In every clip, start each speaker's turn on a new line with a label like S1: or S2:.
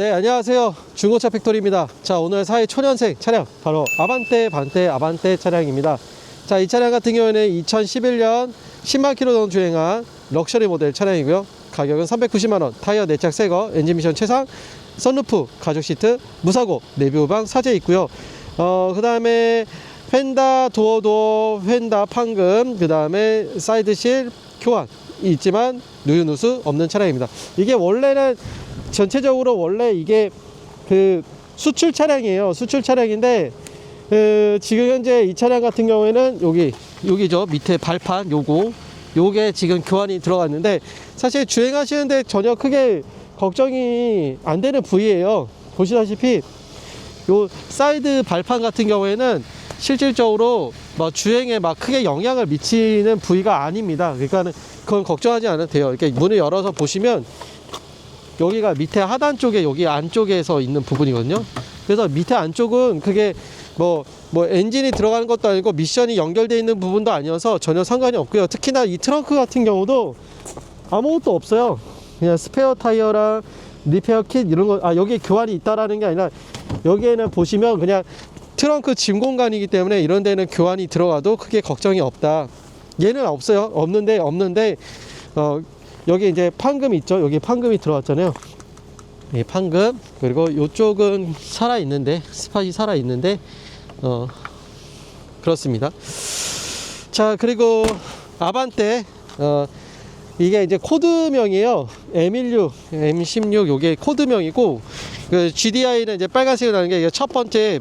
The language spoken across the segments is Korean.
S1: 네, 안녕하세요. 중고차 팩토리입니다. 자, 오늘 사회 초년생 차량, 바로 아반떼, 반떼, 아반떼 차량입니다. 자, 이 차량 같은 경우에는 2011년 10만 킬로 정도 주행한 럭셔리 모델 차량이고요. 가격은 390만원, 타이어 내착 새거, 엔진 미션 최상, 선루프, 가죽 시트, 무사고, 내비 후방 사제 있고요. 어, 그 다음에 펜다, 도어, 도어, 펜다, 판금, 그 다음에 사이드실 교환 있지만 누유 누수 없는 차량입니다. 이게 원래는 전체적으로 원래 이게 그 수출 차량이에요. 수출 차량인데 그 지금 현재 이 차량 같은 경우에는 여기 여기죠 밑에 발판 요거 요게 지금 교환이 들어갔는데 사실 주행하시는데 전혀 크게 걱정이 안 되는 부위예요. 보시다시피 요 사이드 발판 같은 경우에는 실질적으로 뭐 주행에 막 크게 영향을 미치는 부위가 아닙니다. 그러니까는 그건 걱정하지 않아도 돼요. 이렇게 문을 열어서 보시면 여기가 밑에 하단 쪽에 여기 안쪽에서 있는 부분이거든요. 그래서 밑에 안쪽은 그게 뭐, 뭐 엔진이 들어가는 것도 아니고 미션이 연결되어 있는 부분도 아니어서 전혀 상관이 없고요. 특히나 이 트렁크 같은 경우도 아무것도 없어요. 그냥 스페어 타이어랑 리페어 킷 이런 거, 아, 여기 교환이 있다라는 게 아니라 여기에는 보시면 그냥 트렁크 짐 공간이기 때문에 이런 데는 교환이 들어가도 크게 걱정이 없다. 얘는 없어요. 없는데, 없는데, 어, 여기 이제 판금 있죠. 여기 판금이 들어왔잖아요. 이 판금 그리고 이쪽은 살아 있는데 스팟이 살아 있는데 어 그렇습니다. 자 그리고 아반떼 어 이게 이제 코드명이에요. M16, M16 요게 코드명이고 그 GDI는 이제 빨간색으로 나는 게 첫 번째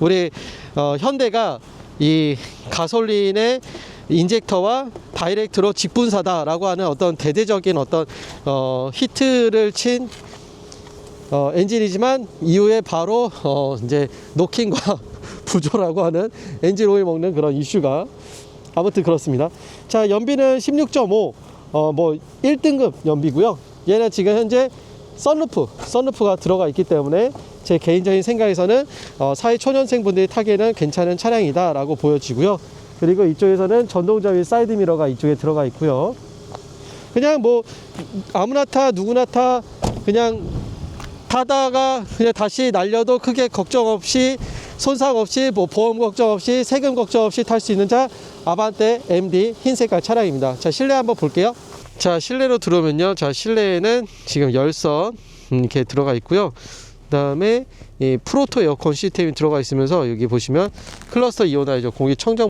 S1: 우리 어, 현대가 이 가솔린의 인젝터와 다이렉트로 직분사다라고 하는 어떤 대대적인 어떤 어, 히트를 친 어, 엔진이지만 이후에 바로 어, 이제 노킹과 부조라고 하는 엔진 오일 먹는 그런 이슈가 아무튼 그렇습니다. 자 연비는 16.5 어, 뭐 1등급 연비고요. 얘는 지금 현재 썬루프, 썬루프가 들어가 있기 때문에 제 개인적인 생각에서는 어, 사회 초년생 분들이 타기에는 괜찮은 차량이다라고 보여지고요. 그리고 이쪽에서는 전동자위 사이드 미러가 이쪽에 들어가 있고요. 그냥 뭐 아무나 타 누구나 타 그냥 타다가 그냥 다시 날려도 크게 걱정 없이 손상 없이 뭐 보험 걱정 없이 세금 걱정 없이 탈 수 있는 차 아반떼 MD 흰 색깔 차량입니다. 자 실내 한번 볼게요. 자 실내로 들어오면요. 자 실내에는 지금 열선 음, 이렇게 들어가 있고요. 그다음에 이 프로토 에어컨 시스템이 들어가 있으면서 여기 보시면 클러스터 이온하이저 공기 청정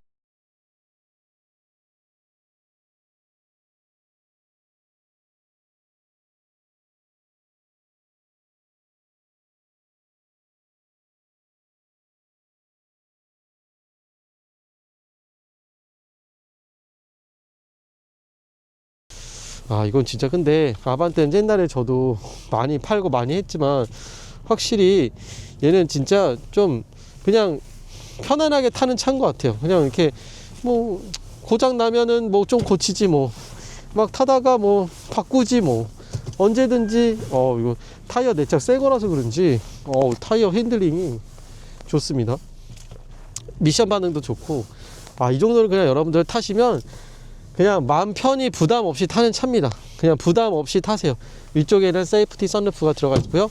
S1: 아 이건 진짜 근데 아반떼는 옛날에 저도 많이 팔고 많이 했지만 확실히 얘는 진짜 좀 그냥 편안하게 타는 차인 것 같아요. 그냥 이렇게 뭐 고장 나면은 뭐 좀 고치지 뭐 막 타다가 뭐 바꾸지 뭐 언제든지 어 이거 타이어 내짝 새 거라서 그런지 어 타이어 핸들링이 좋습니다. 미션 반응도 좋고 아 이 정도는 그냥 여러분들 타시면 그냥 마음 편히 부담 없이 타는 차입니다. 그냥 부담 없이 타세요. 위쪽에는 세이프티 선루프가 들어가 있고요.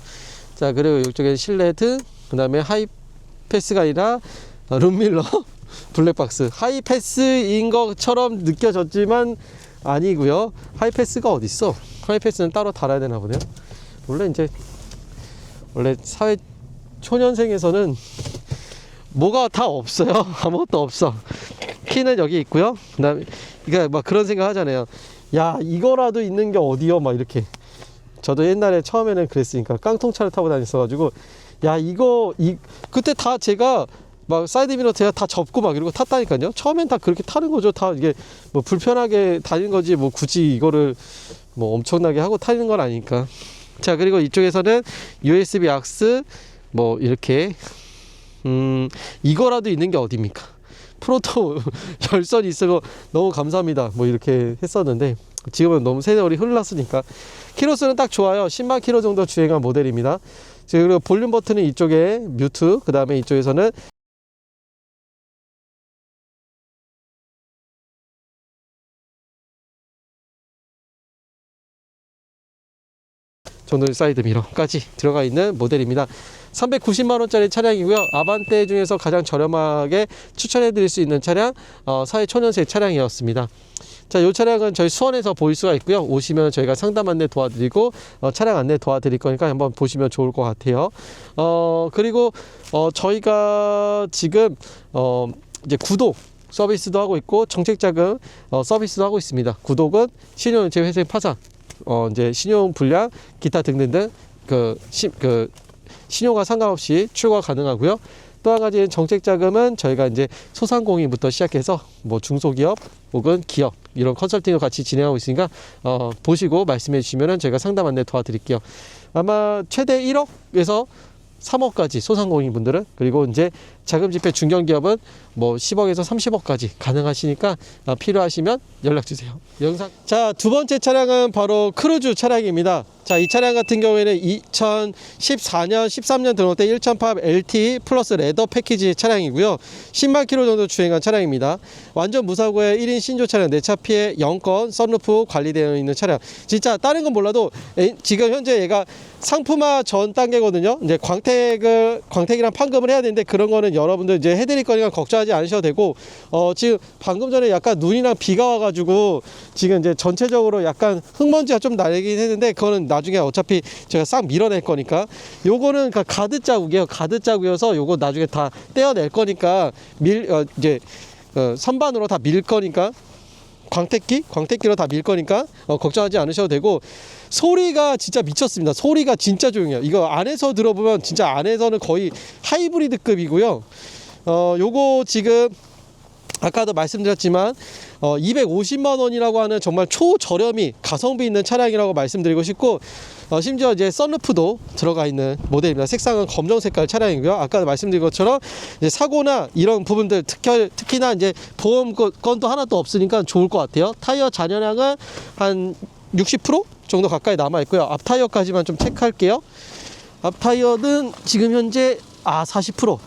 S1: 자, 그리고 이쪽에 실내드, 그 다음에 하이패스가 아니라 어, 룸밀러, 블랙박스. 하이패스인 것처럼 느껴졌지만 아니고요. 하이패스가 어딨어? 하이패스는 따로 달아야 되나 보네요. 원래 이제, 원래 사회 초년생에서는 뭐가 다 없어요. 아무것도 없어. 키는 여기 있고요. 그다음에 그러니까 막 그런 생각 하잖아요. 야 이거라도 있는 게 어디요? 막 이렇게. 저도 옛날에 처음에는 그랬으니까 깡통차를 타고 다녔어가지고 야 이거 이 그때 다 제가 막 사이드 미러 제가 다 접고 막 이러고 탔다니까요. 처음엔 다 그렇게 타는 거죠. 다 이게 뭐 불편하게 다니는 거지 뭐 굳이 이거를 뭐 엄청나게 하고 타는 건 아니니까. 자 그리고 이쪽에서는 USB 악스 뭐 이렇게 음 이거라도 있는 게 어딥니까? 프로토 열선이 있어서 너무 감사합니다. 뭐 이렇게 했었는데 지금은 너무 세월이 흘렀으니까 키로수는 딱 좋아요. 10만 키로 정도 주행한 모델입니다. 자, 그리고 볼륨 버튼은 이쪽에 뮤트, 그 다음에 이쪽에서는 정도 사이드 미러까지 들어가 있는 모델입니다. 390만 원짜리 차량이고요. 아반떼 중에서 가장 저렴하게 추천해 드릴 수 있는 차량 어, 사회 초년생 차량이었습니다. 자, 이 차량은 저희 수원에서 보일 수가 있고요. 오시면 저희가 상담 안내 도와드리고 어, 차량 안내 도와드릴 거니까 한번 보시면 좋을 것 같아요. 어, 그리고 어, 저희가 지금 어, 이제 구독 서비스도 하고 있고 정책자금 어, 서비스도 하고 있습니다. 구독은 신용제 회생 파산, 어, 이제 신용 불량, 기타 등등등 그, 시, 그 신용과 상관없이 출과 가능하고요. 또 한 가지는 정책 자금은 저희가 이제 소상공인부터 시작해서 뭐 중소기업 혹은 기업 이런 컨설팅을 같이 진행하고 있으니까 어, 보시고 말씀해 주시면은 저희가 상담 안내 도와드릴게요. 아마 최대 1억에서 3억까지 소상공인 분들은 그리고 이제 자금 집회 중견 기업은 뭐 10억에서 30억까지 가능하시니까 어, 필요하시면 연락 주세요. 영상 자 두 번째 차량은 바로 크루즈 차량입니다. 자 이 차량 같은 경우에는 2014년 13년 등록 때1.8 LT 플러스 레더 패키지 차량이고요. 10만 킬로 정도 주행한 차량입니다. 완전 무사고의 1인 신조 차량 내차 피해 0건 썬루프 관리되어 있는 차량. 진짜 다른 건 몰라도 에- 지금 현재 얘가 상품화 전 단계거든요. 이제 광택을 광택이랑 판금을 해야 되는데 그런 거는 여러분들 이제 해드릴 거니까 걱정하지 않으셔도 되고 어 지금 방금 전에 약간 눈이랑 비가 와가지고 지금 이제 전체적으로 약간 흙먼지가 좀 나긴 했는데 그거는 나중에 어차피 제가 싹 밀어낼 거니까 요거는 그 가드 자국이에요. 가드 자국이어서 요거 나중에 다 떼어낼 거니까 밀 어, 이제 어, 선반으로 다 밀 거니까 광택기 광택기로 다 밀 거니까 어, 걱정하지 않으셔도 되고 소리가 진짜 미쳤습니다. 소리가 진짜 조용해요. 이거 안에서 들어보면 진짜 안에서는 거의 하이브리드급이고요. 어, 요거 지금 아까도 말씀드렸지만 어, 250만 원이라고 하는 정말 초저렴이 가성비 있는 차량이라고 말씀드리고 싶고 어, 심지어 이제 썬루프도 들어가 있는 모델입니다. 색상은 검정 색깔 차량이고요. 아까 말씀드린 것처럼 이제 사고나 이런 부분들 특히, 특히나 이제 보험 거- 건도 하나도 없으니까 좋을 것 같아요. 타이어 잔여량은 한 60% 정도 가까이 남아 있고요. 앞 타이어까지만 좀 체크할게요. 앞 타이어는 지금 현재 아 40%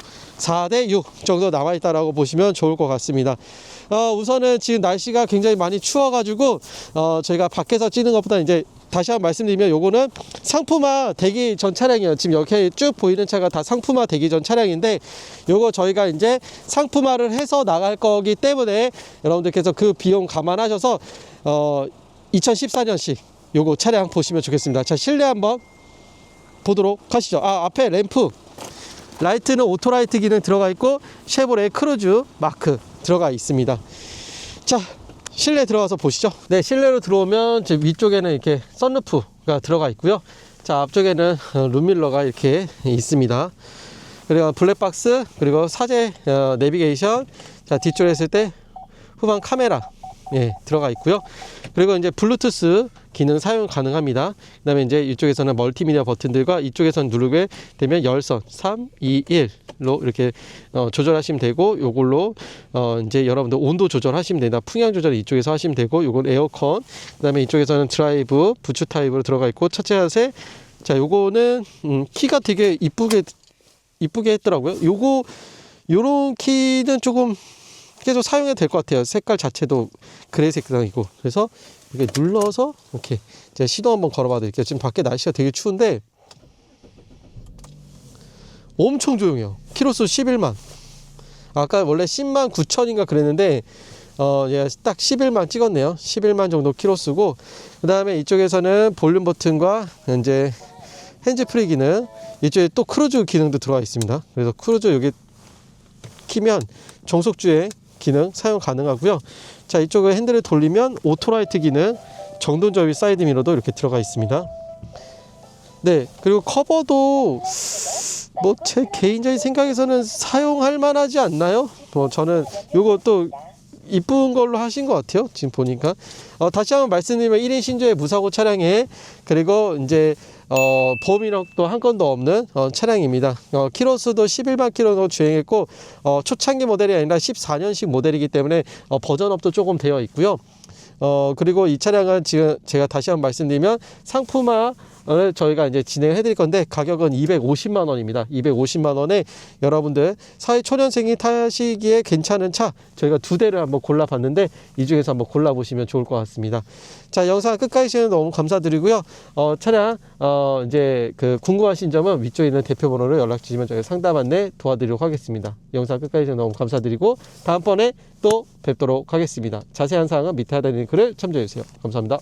S1: 4대 6 정도 남아 있다라고 보시면 좋을 것 같습니다. 어, 우선은 지금 날씨가 굉장히 많이 추워가지고 어, 저희가 밖에서 찍는 것보다 이제 다시 한번 말씀드리면 요거는 상품화 대기 전 차량이에요. 지금 이렇게 쭉 보이는 차가 다 상품화 대기 전 차량인데 요거 저희가 이제 상품화를 해서 나갈 거기 때문에 여러분들께서 그 비용 감안하셔서 어, 2014년식 요거 차량 보시면 좋겠습니다. 자, 실내 한번 보도록 하시죠. 아, 앞에 램프. 라이트는 오토라이트 기능 들어가 있고 쉐보레 크루즈 마크 들어가 있습니다. 자, 실내 들어가서 보시죠. 네, 실내로 들어오면 제 위쪽에는 이렇게 썬루프가 들어가 있고요. 자, 앞쪽에는 어, 룸밀러가 이렇게 있습니다. 그리고 블랙박스, 그리고 사제 어, 내비게이션. 자, 뒤쪽에 있을 때 후방 카메라 예, 들어가 있고요. 그리고 이제 블루투스 기능 사용 가능합니다. 그다음에 이제 이쪽에서는 멀티미디어 버튼들과 이쪽에서는 누르게 되면 열선 3, 2, 1로 이렇게 어, 조절하시면 되고 요걸로 어, 이제 여러분들 온도 조절하시면 된다. 풍량 조절 이쪽에서 하시면 되고 요건 에어컨. 그다음에 이쪽에서는 드라이브 부츠 타입으로 들어가 있고 차체 하세 자, 요거는 음, 키가 되게 이쁘게 이쁘게 했더라고요. 요거 요런 키는 조금 계속 사용해도 될 것 같아요. 색깔 자체도 그레이 색상이고 그래서 이렇게 눌러서 이렇게 제가 시도 한번 걸어봐 드릴게요. 지금 밖에 날씨가 되게 추운데 엄청 조용해요. 키로수 11만. 아까 원래 10만 9천인가 그랬는데 어, 예, 딱 11만 찍었네요. 11만 정도 키로수고 그 다음에 이쪽에서는 볼륨 버튼과 이제 핸즈 프리 기능 이쪽에 또 크루즈 기능도 들어가 있습니다. 그래서 크루즈 여기 키면 정속 주행 기능 사용 가능하고요. 자 이쪽을 핸들을 돌리면 오토라이트 기능 정돈 접이 사이드 미러도 이렇게 들어가 있습니다. 네 그리고 커버도 뭐 제 개인적인 생각에서는 사용할 만하지 않나요? 뭐 저는 또 이쁜 걸로 하신 것 같아요. 지금 보니까 어, 다시 한번 말씀드리면 1인 신조의 무사고 차량에 그리고 이제 어, 보험 이력도 한 건도 없는 어, 차량입니다. 어, 키로수도 11만 킬로 주행했고 어, 초창기 모델이 아니라 14년식 모델이기 때문에 어, 버전업도 조금 되어 있고요. 어, 그리고 이 차량은 지금 제가 다시 한번 말씀드리면 상품화 저희가 이제 진행해 드릴 건데 가격은 250만 원입니다. 250만 원에 여러분들 사회 초년생이 타시기에 괜찮은 차 저희가 두 대를 한번 골라 봤는데 이 중에서 한번 골라 보시면 좋을 것 같습니다. 자, 영상 끝까지 시청 너무 감사드리고요. 어, 차량 어, 이제 그 궁금하신 점은 위쪽에 있는 대표 번호로 연락 주시면 저희가 상담 안내 도와드리도록 하겠습니다. 영상 끝까지 시청 너무 감사드리고 다음번에 또 뵙도록 하겠습니다. 자세한 사항은 밑에 하단에 있는 글을 참조해 주세요. 감사합니다.